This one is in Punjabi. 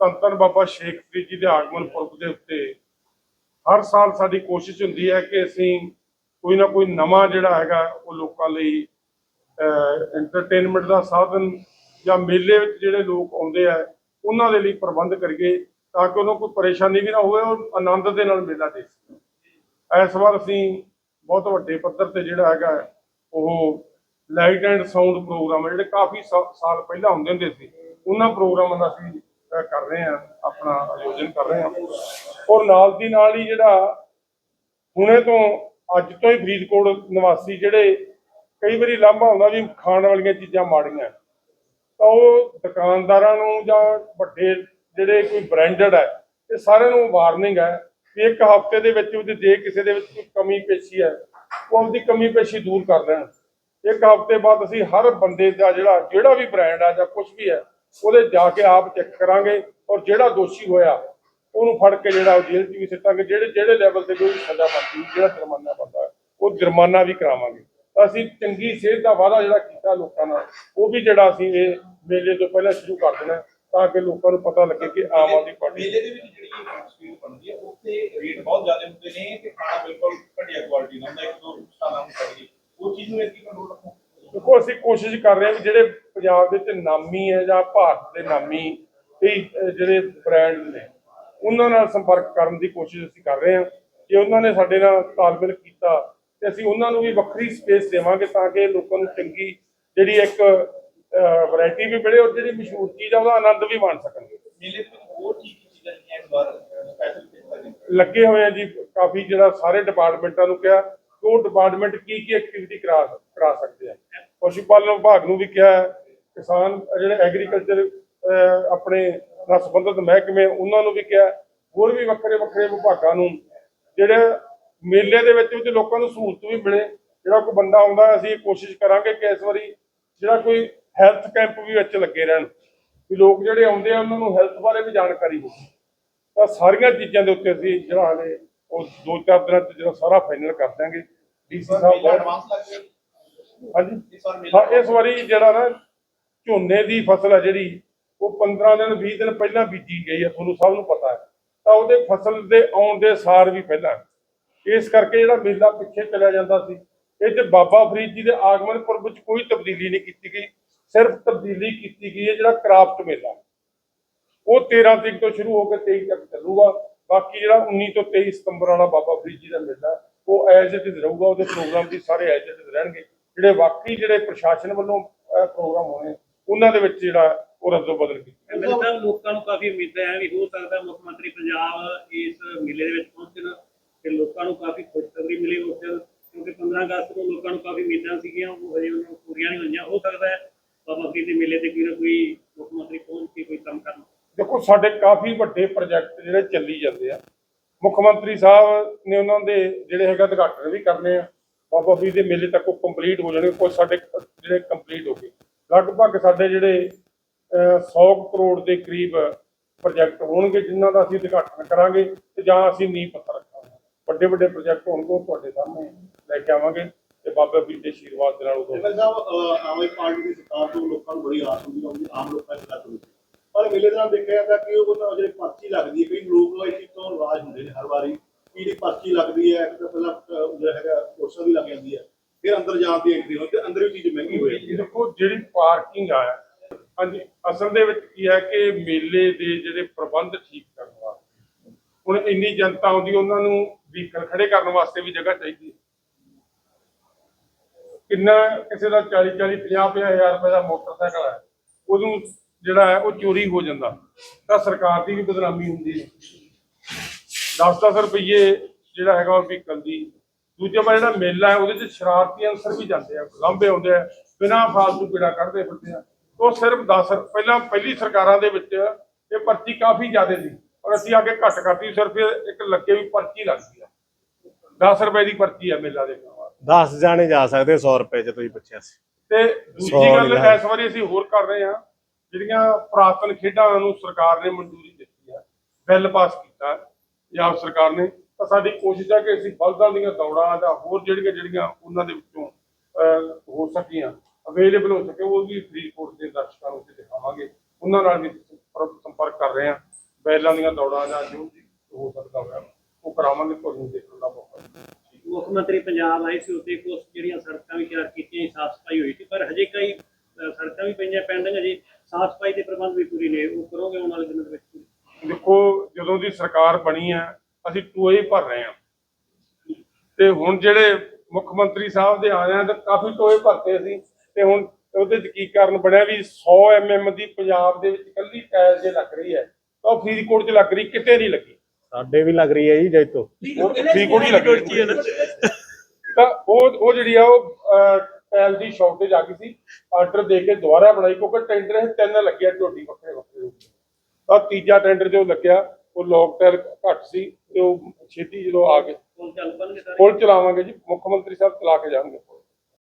ਧੰਨ ਧੰਨ ਬਾਬਾ ਸ਼ੇਖ ਫਰੀਦ ਜੀ ਦੇ ਆਗਮਨ ਪੁਰਬ ਦੇ ਉੱਤੇ ਹਰ ਸਾਲ ਸਾਡੀ ਕੋਸ਼ਿਸ਼ ਹੁੰਦੀ ਹੈ ਕਿ ਅਸੀਂ ਕੋਈ ਨਾ ਕੋਈ ਨਵਾਂ ਜਿਹੜਾ ਹੈਗਾ ਉਹ ਲੋਕਾਂ ਲਈ ਐਂਟਰਟੇਨਮੈਂਟ ਦਾ ਸਾਧਨ ਜਾਂ ਮੇਲੇ ਵਿੱਚ ਜਿਹੜੇ ਲੋਕ ਆਉਂਦੇ ਆ, ਉਹਨਾਂ ਦੇ ਲਈ ਪ੍ਰਬੰਧ ਕਰੀਏ ਤਾਂ ਕਿ ਉਹਨਾਂ ਕੋਈ ਪਰੇਸ਼ਾਨੀ ਵੀ ਨਾ ਹੋਵੇ ਉਹ ਆਨੰਦ ਦੇ ਨਾਲ ਮੇਲਾ ਦੇਖ ਸਕਣ ਇਸ ਵਾਰ ਅਸੀਂ ਬਹੁਤ ਵੱਡੇ ਪੱਧਰ ਤੇ ਜਿਹੜਾ ਹੈਗਾ ਉਹ ਲਾਈਟ ਐਂਡ ਸਾਊਂਡ ਪ੍ਰੋਗਰਾਮ ਜਿਹੜੇ ਕਾਫੀ ਸਾ- ਸਾਲ ਪਹਿਲਾਂ ਹੁੰਦੇ ਹੁੰਦੇ ਸੀ, ਉਹਨਾਂ ਪ੍ਰੋਗਰਾਮਾਂ ਦਾ ਅਸੀਂ ਕਰ ਰਹੇ ਹਾਂ, ਆਪਣਾ ਆਯੋਜਨ ਕਰ ਰਹੇ ਹਾਂ। ਔਰ ਨਾਲ ਦੀ ਨਾਲ ਹੀ ਜਿਹੜਾ ਹੁਣੇ ਤੋਂ ਅੱਜ ਤੋਂ ਹੀ ਫਰੀਦਕੋਟ ਨਿਵਾਸੀ ਜਿਹੜੇ ਕਈ ਵਾਰੀ ਲਾਂਭਾ ਹੁੰਦਾ ਵੀ ਖਾਣ ਵਾਲੀਆਂ ਚੀਜ਼ਾਂ ਮਾੜੀਆਂ। ਤਾਂ ਉਹ ਦੁਕਾਨਦਾਰਾਂ ਨੂੰ ਜਾਂ ਵੱਡੇ ਜਿਹੜੇ ਕੋਈ ਬ੍ਰਾਂਡਡ ਹੈ, ਇਹ ਸਾਰਿਆਂ ਨੂੰ ਵਾਰਨਿੰਗ ਹੈ ਵੀ ਇੱਕ ਹਫ਼ਤੇ ਦੇ ਵਿੱਚ ਉਹਦੇ ਜੇ ਕਿਸੇ ਦੇ ਵਿੱਚ ਕੋਈ ਕਮੀ ਪੇਸ਼ੀ ਹੈ, ਉਹ ਆਪਦੀ ਕਮੀ ਪੇਸ਼ੀ ਦੂਰ ਕਰ ਲੈਣ। ਇੱਕ ਹਫ਼ਤੇ ਬਾਅਦ ਅਸੀਂ ਹਰ ਬੰਦੇ ਦਾ ਜਿਹੜਾ ਜਿਹੜਾ ਵੀ ਬ੍ਰਾਂਡ ਆ ਜਾਂ ਕੁਝ ਵੀ ਹੈ ਉਹਦੇ ਜਾ ਕੇ ਆਪ ਚੈੱਕ ਕਰਾਂਗੇ ਔਰ ਜਿਹੜਾ ਦੋਸ਼ੀ ਹੋਇਆ ਉਹਨੂੰ ਫੜ ਕੇ ਜਿਹੜਾ ਉਹ ਜੇਲ੍ਹ 'ਚ ਵੀ ਸਿੱਟਾਂਗੇ ਜਿਹੜੇ ਜਿਹੜੇ ਲੈਵਲ ਤੇ ਕੋਈ ਸਜ਼ਾ ਬਣਦੀ ਜਿਹੜਾ ਜੁਰਮਾਨਾ ਬਣਦਾ ਉਹ ਜੁਰਮਾਨਾ ਵੀ ਕਰਾਵਾਂਗੇ। ਅਸੀਂ ਚੰਗੀ ਸਿਹਤ ਦਾ ਵਾਅਦਾ ਜਿਹੜਾ ਕੀਤਾ ਲੋਕਾਂ ਨਾਲ ਉਹ ਵੀ ਜਿਹੜਾ ਅਸੀਂ ਇਹ ਮੇਲੇ ਤੋਂ ਪਹਿਲਾਂ ਸ਼ੁਰੂ ਕਰ ਦੇਣਾ ਤਾਂ ਕਿ ਲੋਕਾਂ ਨੂੰ ਪਤਾ ਲੱਗੇ ਕਿ ਆਮ ਆਦਮੀ ਪਾਰਟੀ ਮੇਲੇ ਦੇ ਵਿੱਚ ਜਿਹੜੀ ਸਪੀਡ ਬਣਦੀ ਹੈ ਉੱਥੇ ਰੇਟ ਬਹੁਤ ਜ਼ਿਆਦਾ ਹੁੰਦੇ ਨੇ ਤੇ ਖਾਣਾ ਬਿਲਕੁਲ ਘਟੀਆ ਕੁਆਲਿਟੀ ਦਾ ਹੁੰਦਾ ਇੱਕ ਦੋ ਨੂੰ ਛੱਡ ਕੇ ਉਹ ਚੀਜ਼ ਨੂੰ ਇੱਕ ਕੰਟਰੋਲ ਰੱਖੋ। ਦੇਖੋ ਅਸੀਂ ਕੋਸ਼ਿਸ਼ ਕਰ ਰਹੇ ਹਾਂ ਵੀ ਜਿਹੜੇ ਪੰਜਾਬ ਦੇ ਵਿੱਚ ਨਾਮੀ ਹੈ ਜਾਂ ਭਾਰਤ ਦੇ ਨਾਮੀ ਅਹ, ਜਿਹੜੇ ਬ੍ਰਾਂਡ ਨੇ ਉਹਨਾਂ ਨਾਲ ਸੰਪਰਕ ਕਰਨ ਦੀ ਕੋਸ਼ਿਸ਼ ਅਸੀਂ ਕਰ ਰਹੇ ਹਾਂ ਜੇ ਉਹਨਾਂ ਨੇ ਸਾਡੇ ਨਾਲ ਤਾਲਮੇਲ ਕੀਤਾ ਤੇ ਅਸੀਂ ਉਹਨਾਂ ਨੂੰ ਵੀ ਵੱਖਰੀ ਸਪੇਸ ਦੇਵਾਂਗੇ ਤਾਂ ਕਿ ਲੋਕਾਂ ਨੂੰ ਚੰਗੀ ਜਿਹੜੀ ਇੱਕ ਵੈਰਾਈਟੀ ਵੀ ਮਿਲੇ ਔਰ ਜਿਹੜੀ ਮਸ਼ਹੂਰ ਚੀਜ਼ ਆ ਉਹਦਾ ਆਨੰਦ ਵੀ ਮਾਣ ਸਕਣ। ਮੇਲੇ ਦੇ ਵਿੱਚ ਹੋਰ ਕੀ ਕੀ ਚੀਜ਼ਾਂ ਜਿਹੜੀਆਂ ਇਸ ਵਾਰ ਸਪੈਸ਼ਲ ਕੀਤਾ ਗਿਆ ਲੱਗੇ ਹੋਏ ਆ ਜੀ ਕਾਫੀ ਜਿਹੜਾ ਸਾਰੇ ਡਿਪਾਰਟਮੈਂਟਾਂ ਨੂੰ ਕਿਹਾ ਕਿ ਉਹ ਡਿਪਾਰਟਮੈਂਟ ਕੀ ਕੀ ਐਕਟੀਵਿਟੀ ਕਰਾ ਕਰਾ ਸਕਦੇ ਆ। ਪਸ਼ੂ ਪਾਲਣ ਵਿਭਾਗ ਨੂੰ ਵੀ ਕਿਹਾ ਕਿਸਾਨ ਜਿਹੜੇ ਐਗਰੀਕਲਚਰ ਆਪਣੇ ਨਾਲ ਸੰਬੰਧਿਤ ਮਹਿਕਮੇ ਉਹਨਾਂ ਨੂੰ ਵੀ ਕਿਹਾ ਹੋਰ ਵੀ ਵੱਖਰੇ ਵੱਖਰੇ ਵਿਭਾਗਾਂ ਨੂੰ ਜਿਹੜੇ ਮੇਲੇ ਦੇ ਵਿੱਚ ਵਿੱਚ ਲੋਕਾਂ ਨੂੰ ਸਹੂਲਤ ਵੀ ਮਿਲੇ ਜਿਹੜਾ ਕੋਈ ਬੰਦਾ ਆਉਂਦਾ ਅਸੀਂ ਕੋਸ਼ਿਸ਼ ਕਰਾਂਗੇ ਕਿ ਇਸ ਵਾਰੀ ਜਿਹੜਾ ਕੋਈ ਹੈਲਥ ਕੈਂਪ ਵੀ ਵਿੱਚ ਲੱਗੇ ਰਹਿਣ ਵੀ ਲੋਕ ਜਿਹੜੇ ਆਉਂਦੇ ਆ ਉਹਨਾਂ ਨੂੰ ਹੈਲਥ ਬਾਰੇ ਵੀ ਜਾਣਕਾਰੀ ਹੋਵੇ। ਤਾਂ ਸਾਰੀਆਂ ਚੀਜ਼ਾਂ ਦੇ ਉੱਤੇ ਅਸੀਂ ਜਿਹੜਾ ਹਾਲੇ ਉਹ ਦੋ ਚਾਰ ਦਿਨਾਂ ਚ ਜਿਹੜਾ ਸਾਰਾ ਫਾਈਨਲ ਕਰ ਦਾਂਗੇ ਡੀਸੀ ਸਾਹਿਬ ਐਡਵਾਂਸ ਲੱਗ ਗਿਆ ਹਾਂਜੀ। ਇਸ ਵਾਰੀ ਜਿਹੜਾ ਨਾ ਝੋਨੇ ਦੀ ਫਸਲ ਹੈ ਜਿਹੜੀ, ਉਹ 15 ਦਿਨ 20 ਦਿਨ ਪਹਿਲਾਂ ਬੀਜੀ ਗਈ ਹੈ ਤੁਹਾਨੂੰ ਸਭ ਨੂੰ ਪਤਾ ਹੈ। ਤਾਂ ਉਹਦੇ ਫਸਲ ਦੇ ਆਉਣ ਦੇ ਸਾਰ ਵੀ ਪਹਿਲਾਂ ਇਸ ਕਰਕੇ ਜਿਹੜਾ ਮੇਲਾ ਪਿੱਛੇ ਚਲਿਆ ਜਾਂਦਾ ਸੀ, ਇਹ ਤੇ ਬਾਬਾ ਫਰੀਦ ਜੀ ਦੇ ਆਗਮਨ ਪੁਰਬ ਵਿੱਚ ਕੋਈ ਤਬਦੀਲੀ ਨਹੀਂ ਕੀਤੀ ਗਈ। ਸਿਰਫ ਤਬਦੀਲੀ ਕੀਤੀ ਗਈ ਹੈ ਜਿਹੜਾ ਕਰਾਫਟ ਮੇਲਾ। ਉਹ 13 ਤਰੀਕ ਤੋਂ ਸ਼ੁਰੂ ਹੋ ਕੇ 23 ਤੱਕ ਚੱਲੂਗਾ। ਬਾਕੀ ਜਿਹੜਾ 19 ਤੋਂ 23 ਸਤੰਬਰ ਵਾਲਾ ਬਾਬਾ ਫਰੀਦ ਜੀ ਦਾ ਮੇਲਾ, ਉਹ ਐਜ਼ ਇਟ ਇਜ਼ ਰਹੂਗਾ, ਉਹਦੇ ਪ੍ਰੋਗਰਾਮ ਵੀ ਸਾਰੇ ਐਜ਼ ਇਟ ਇਜ਼ ਰਹਿਣਗੇ। ਜਿਹੜੇ ਬਾਕੀ ਜਿਹੜੇ ਪ੍ਰਸ਼ਾਸਨ ਵੱਲੋਂ ਪ੍ਰੋਗਰਾਮ ਹੋਣੇ ਉਹਨਾਂ ਦੇ ਵਿੱਚ ਜਿਹੜਾ ਉਹ ਰੱਦੋ ਬਦਲ ਕੀਤੀ ਮੇਰੇ ਤਾਂ ਲੋਕਾਂ ਨੂੰ ਕਾਫੀ ਉਮੀਦਾਂ ਹੈ ਵੀ ਹੋ ਸਕਦਾ ਮੁੱਖ ਮੰਤਰੀ ਪੰਜਾਬ ਇਸ ਮੇਲੇ ਦੇ ਵਿੱਚ ਪਹੁੰਚਣ ਤੇ ਲੋਕਾਂ ਨੂੰ ਕਾਫੀ ਖੁਸ਼ਖਬਰੀ ਮਿਲੀ ਉਸ ਕਿਉਂਕਿ 15 ਅਗਸਤ ਨੂੰ ਲੋਕਾਂ ਨੂੰ ਕਾਫੀ ਉਮੀਦਾਂ ਸੀਗੀਆਂ ਉਹ ਹਜੇ ਉਹਨਾਂ ਨੂੰ ਪੂਰੀਆਂ ਨਹੀਂ ਹੋਈਆਂ। ਹੋ ਸਕਦਾ ਹੈ ਬਾਬਾ ਫਰੀਦ ਦੇ ਮੇਲੇ ਤੇ ਕੋਈ ਨਾ ਕੋਈ ਮੁੱਖ ਮੰਤਰੀ ਪਹੁੰਚ ਕੇ ਕੋਈ ਕੰਮ ਕਰਨ। ਦੇਖੋ ਸਾਡੇ ਕਾਫੀ ਵੱਡੇ ਪ੍ਰੋਜੈਕਟ ਜਿਹੜੇ ਚੱਲੀ ਜਾਂਦੇ ਆ। ਮੁੱਖ ਮੰਤਰੀ ਸਾਹਿਬ ਨੇ ਉਹਨਾਂ ਦੇ ਜਿਹੜੇ ਹੈਗਾ ਉਦਘਾਟਨ ਵੀ ਕਰਨੇ ਆ। ਬਾਬਾ ਫਰੀਦ ਦੇ ਮੇਲੇ ਤੱਕ ਉਹ ਕੰਪਲੀਟ ਹੋ ਜਾਣਗੇ ਕੁਝ ਸਾਡੇ ਜਿਹੜੇ ਕੰਪਲੀਟ ਹੋ ਗਏ। ਲਗਭਗ ਸਾਡੇ ਜਿਹੜੇ ਅਹ, 100 ਕਰੋੜ ਦੇ ਕਰੀਬ ਪ੍ਰੋਜੈਕਟ ਹੋਣਗੇ ਜਿਨ੍ਹਾਂ ਦਾ ਅਸੀਂ ਉਦਘਾਟਨ ਕਰਾਂਗੇ ਤੇ ਜਾਂ ਅਸੀਂ ਨੀਂਹ ਪੱਥਰ ਰੱਖਾਂਗੇ। ਵੱਡੇ ਵੱਡੇ ਪ੍ਰੋਜੈਕਟ ਹੋਣਗੇ ਉਹ ਤੁਹਾਡੇ ਸਾਹਮਣੇ ਲੈ ਕੇ ਆਵਾਂਗੇ ਤੇ ਬਾਬਾ ਫਰੀਦ ਦੇ ਆਸ਼ੀਰਵਾਦ ਦੇ ਨਾਲ ਉਦੋਂ ਸਾਹਿਬ ਆਮ ਆਦਮੀ ਪਾਰਟੀ ਦੀ ਸਰਕਾਰ ਤੋਂ ਲੋਕਾਂ ਨੂੰ ਬੜੀ ਆਸ ਹੁੰਦੀ ਹੈ ਆਮ ਲੋਕਾਂ ਦੀ ਗੱਲ ਹੁੰਦੀ ਪਰ ਮੇਲੇ ਦੌਰਾਨ ਦੇਖਿਆ ਜਾਂਦਾ ਕਿ ਉਹ ਜਿਹੜੇ ਪਰਚੀ ਲੱਗਦੀ ਹੈ ਕਈ ਲੋਕ ਇਸ ਤੋਂ ਨਾਰਾਜ਼ ਹੁੰਦੇ ਨੇ ਹਰ ਵਾਰੀ ਕਿ ਜਿਹੜੀ ਪਰਚੀ ਲੱਗਦੀ ਹੈ ਇੱਕ ਤਾਂ ਪਹਿਲਾਂ ਜਿਹੜਾ ਹੈਗਾ ਪੋਸਟਰ ਵੀ ਲੱਗ ਜਾਂਦੀ ਹੈ ਫਿਰ ਅੰਦਰ ਜਾਣ ਦੀ ਐਂਟਰੀ ਹੁੰਦੀ ਤੇ ਅੰਦਰ ਵੀ ਚੀਜ਼ ਮਹਿੰਗੀ ਹੋ ਜਾਂਦੀ ਹੈ ਦੇਖੋ ਜਿਹੜੀ ਪਾਰਕਿੰਗ ਆ, ਹਾਂਜੀ, ਅਸਲ ਦੇ ਵਿੱਚ ਕੀ ਹੈ ਕਿ ਮੇਲੇ ਦੇ ਜਿਹੜੇ ਪ੍ਰਬੰਧ ਠੀਕ ਕਰਨ ਵਾਸਤੇ, ਹੁਣ ਇੰਨੀ ਜਨਤਾ ਆਉਂਦੀ, ਉਹਨਾਂ ਨੂੰ ਵਹੀਕਲ ਖੜੇ ਕਰਨ ਵਾਸਤੇ ਵੀ ਜਗ੍ਹਾ ਚਾਹੀਦੀ ਹੈ। ਕਿੰਨਾ ਕਿਸੇ ਦਾ 40 40 50 ਹਜ਼ਾਰ ਰੁਪਏ ਦਾ ਮੋਟਰਸਾਈਕਲ ਹੈ, ਉਹਨੂੰ ਜਿਹੜਾ ਹੈ ਉਹ ਚੋਰੀ ਹੋ ਜਾਂਦਾ। ਤਾਂ ਸਰਕਾਰ ਦੀ ਵੀ ਬਦਨਾਮੀ ਹੁੰਦੀ ਹੈ। 10-10 ਰੁਪਏ ਜਿਹੜਾ ਹੈਗਾ ਉਹ ਵਹੀਕਲ ਦੀ। ਦੂਜਾ ਪਾਸੇ ਜਿਹੜਾ ਮੇਲਾ ਹੈ, ਉਹਦੇ ਚ ਸ਼ਰਾਰਤੀ ਅੰਸਰ ਵੀ ਜਾਂਦੇ ਆ, ਲਾਂਭੇ ਆਉਂਦੇ ਆ। ਬਿਨਾਂ ਫਾਲਤੂ ਪੀੜਾ ਕੱਢਦੇ ਫਿਰਦੇ ਆ। ਉਹ ਸਿਰਫ 10 ਪਹਿਲਾਂ ਪਹਿਲੀ ਸਰਕਾਰਾਂ ਦੇ ਵਿੱਚ ਇਹ ਪਰਚੀ ਕਾਫੀ ਜ਼ਿਆਦਾ ਸੀ। ਔਰ ਅਸੀਂ ਆ ਕੇ ਘੱਟ ਕਰਤੀ ਸਿਰਫ ਇੱਕ ਲੱਗੇ ਵੀ ਪਰਚੀ ਲੱਗਦੀ ਆ। 10 ਰੁਪਏ ਦੀ ਪਰਚੀ ਆ ਮੇਲਾ ਦੇਖਣ ਵਾਸਤੇ। 10 ਜਾਣੇ ਜਾ ਸਕਦੇ 100 ਰੁਪਏ ਚ ਤੁਸੀਂ ਪੁੱਛਿਆ ਸੀ। ਤੇ ਦੂਜੀ ਗੱਲ। ਇਸ ਵਾਰੀ ਅਸੀਂ ਹੋਰ ਕਰ ਰਹੇ ਹਾਂ। ਜਿਹੜੀਆਂ ਪ੍ਰਾਤਨ ਖੇਡਾਂ ਨੂੰ ਸਰਕਾਰ ਨੇ ਮਨਜ਼ੂਰੀ ਦਿੱਤੀ ਹੈ ਬਿੱਲ ਪਾਸ ਕੀਤਾ ਪੰਜਾਬ ਸਰਕਾਰ ਨੇ ਤਾਂ ਸਾਡੀ ਕੋਸ਼ਿਸ਼ ਹੈ ਕਿ ਅਸੀਂ ਬਲਦਾਂ ਦੀਆਂ ਦੌੜਾਂ ਜਾਂ ਹੋਰ ਜਿਹੜੀਆਂ ਜਿਹੜੀਆਂ ਉਹਨਾਂ ਦੇ ਵਿੱਚੋਂ ਹੋ ਸਕੀਆਂ। ਅਵੇਲੇਬਲ ਹੋ ਸਕੇ ਉਹ ਵੀ ਫਰੀਦਕੋਟ ਦੇ ਦਰਸ਼ਕਾਂ ਨੂੰ ਅਸੀਂ ਦਿਖਾਵਾਂਗੇ। ਉਹਨਾਂ ਨਾਲ ਵੀ ਸੰਪਰਕ ਕਰ ਰਹੇ ਹਾਂ। ਬੈਲਾਂ ਦੀਆਂ ਦੌੜਾਂ ਜਾਂ ਜੋ ਵੀ ਹੋ ਸਕਦਾ ਹੋਇਆ ਉਹ ਕਰਾਵਾਂਗੇ ਤੁਹਾਨੂੰ ਦੇਖਣ ਦਾ ਮੌਕਾ। ਮੁੱਖ ਮੰਤਰੀ ਪੰਜਾਬ ਆਏ ਸੀ ਉੱਥੇ ਕੁਝ ਜਿਹੜੀਆਂ ਸੜਕਾਂ ਵੀ ਤਿਆਰ ਕੀਤੀਆਂ ਸਾਫ਼ ਸਫ਼ਾਈ ਹੋਈ ਸੀ ਪਰ ਹਜੇ ਕਈ ਸੜਕਾਂ ਵੀ ਪਈਆਂ ਪੈਂਡਿੰਗ ਜੀ ਸਾਫ਼ ਸਫ਼ਾਈ ਦੇ ਪ੍ਰਬੰਧ ਵੀ ਪੂਰੀ ਨੇ ਉਹ ਕਰੋਗੇ ਆਉਣ ਵਾਲੇ ਦਿਨਾਂ ਦੇ ਵਿੱਚ ਦੇਖੋ ਜਦੋਂ ਦੀ ਸਰਕਾਰ ਬਣੀ ਹੈ ਅਸੀਂ ਟੋਏ ਭਰ ਰਹੇ ਹਾਂ। ਤੇ ਹੁਣ ਜਿਹੜੇ ਮੁੱਖ ਮੰਤਰੀ ਸਾਹਿਬ ਦੇ ਆਏ ਆ ਤਾਂ ਕਾਫੀ ਟੋਏ ਭਰਤੇ ਸੀ ਤੇ ਹੁਣ ਉਹਦੇ ਚ ਕੀ ਕਾਰਨ ਬਣਿਆ ਵੀ 100 ਐਮਐਮ ਦੀ ਪੰਜਾਬ ਦੇ ਵਿੱਚ ਇਕੱਲੀ ਟਾਇਲ ਜੇ ਲੱਗ ਰਹੀ ਹੈ ਤਾਂ ਉਹ ਫਰੀਦਕੋਟ 'ਚ ਲੱਗ ਰਹੀ ਕਿਤੇ ਨਹੀਂ ਲੱਗੀ। ਸਾਡੇ ਵੀ ਲੱਗ ਰਹੀ ਹੈ ਜੀ ਜੈਤੋ ਫਰੀਦਕੋਟ ਹੀ ਲੱਗ ਰਹੀ ਤਾਂ ਉਹ ਉਹ ਜਿਹੜੀ ਆ ਉਹ ਟਾਇਲ ਦੀ ਸ਼ਾਰਟੇਜ ਆ ਗਈ ਸੀ ਆਰਡਰ ਦੇ ਕੇ ਦੁਬਾਰਾ ਬਣਾਈ ਕਿਉਂਕਿ ਟੈਂਡਰ ਇਹ ਤਿੰਨ ਲੱਗਿਆ ਢੋਡੀ ਵੱਖਰੇ ਵੱਖਰੇ ਤਾਂ ਤੀਜਾ ਟੈਂਡਰ ਜੋ ਲੱਗਿਆ ਉਹ ਲੋਕ ਟਾਇਲ ਘੱਟ ਸੀ ਤੇ ਉਹ ਛੇਤੀ ਜਦੋਂ ਆ ਗਏ। ਪੁਲ ਚਲਾਵਾਂਗੇ ਜੀ ਮੁੱਖ ਮੰਤਰੀ ਸਾਹਿਬ ਚਲਾ ਕੇ ਜਾਣਗੇ